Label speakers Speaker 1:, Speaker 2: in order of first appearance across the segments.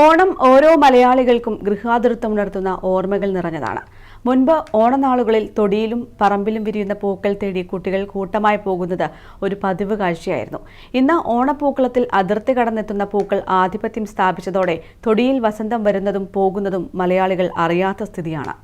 Speaker 1: ഓണം ഓരോ മലയാളികൾക്കും ഗൃഹാതുരത്വം ഉണർത്തുന്ന ഓർമ്മകൾ നിറഞ്ഞതാണ്. മുൻപ് ഓണനാളുകളിൽ തൊടിയിലും പറമ്പിലും വിരിയുന്ന പൂക്കൾ തേടി കുട്ടികൾ കൂട്ടമായി പോകുന്നത് ഒരു പതിവ് കാഴ്ചയായിരുന്നു. ഇന്ന് ഓണപ്പൂക്കളത്തിൽ അതിർത്തി കടന്നെത്തുന്ന പൂക്കൾ ആധിപത്യം സ്ഥാപിച്ചതോടെ തൊടിയിൽ വസന്തം വരുന്നതും പോകുന്നതും മലയാളികൾ അറിയാത്ത സ്ഥിതിയാണ്.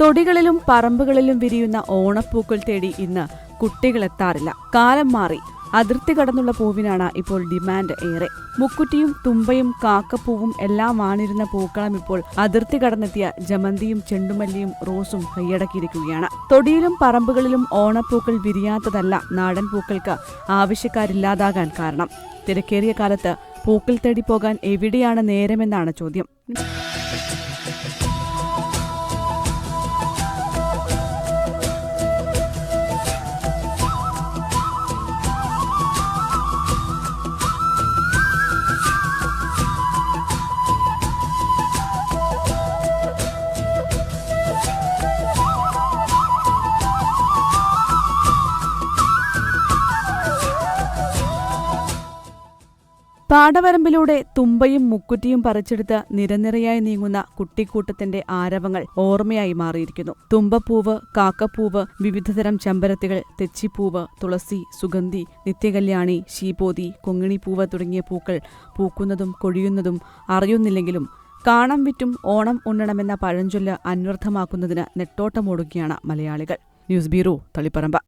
Speaker 1: തൊടികളിലും പറമ്പുകളിലും വിരിയുന്ന ഓണപ്പൂക്കൾ തേടി ഇന്ന് കുട്ടികളെത്താറില്ല. കാലം മാറി. അതിർത്തി കടന്നുള്ള പൂവിനാണ് ഇപ്പോൾ ഡിമാൻഡ് ഏറെ. മുക്കുറ്റിയും തുമ്പയും കാക്കപ്പൂവും എല്ലാം വാണിരുന്ന പൂക്കളം ഇപ്പോൾ അതിർത്തി കടന്നെത്തിയ ജമന്തിയും ചെണ്ടുമല്ലിയും റോസും കൈയടക്കിയിരിക്കുകയാണ്. തൊടിയിലും പറമ്പുകളിലും ഓണപ്പൂക്കൾ വിരിയാത്തതല്ല നാടൻ പൂക്കൾക്ക് ആവശ്യക്കാരില്ലാതാകാൻ കാരണം. തിരക്കേറിയ കാലത്ത് പൂക്കൾ തേടി പോകാൻ എവിടെയാണ് നേരമെന്നാണ് ചോദ്യം. പാടവരമ്പിലൂടെ തുമ്പയും മുക്കുറ്റിയും പറിച്ചെടുത്ത് നിരനിരയായി നീങ്ങുന്ന കുട്ടിക്കൂട്ടത്തിന്റെ ആരവങ്ങൾ ഓർമ്മയായി മാറിയിരിക്കുന്നു. തുമ്പപ്പൂവ് കാക്കപ്പൂവ് വിവിധതരം ചെമ്പരത്തികൾ തെച്ചിപ്പൂവ് തുളസി സുഗന്ധി നിത്യകല്യാണി ശീപോതി കൊങ്ങിണിപ്പൂവ് തുടങ്ങിയ പൂക്കൾ പൂക്കുന്നതും കൊഴിയുന്നതും അറിയുന്നില്ലെങ്കിലും കാണം വിറ്റും ഓണം ഉണ്ണണമെന്ന പഴഞ്ചൊല്ല് അന്വർത്ഥമാക്കുന്നതിന് നെട്ടോട്ടമോടുകയാണ് മലയാളികൾ. News bureau Taliparamba.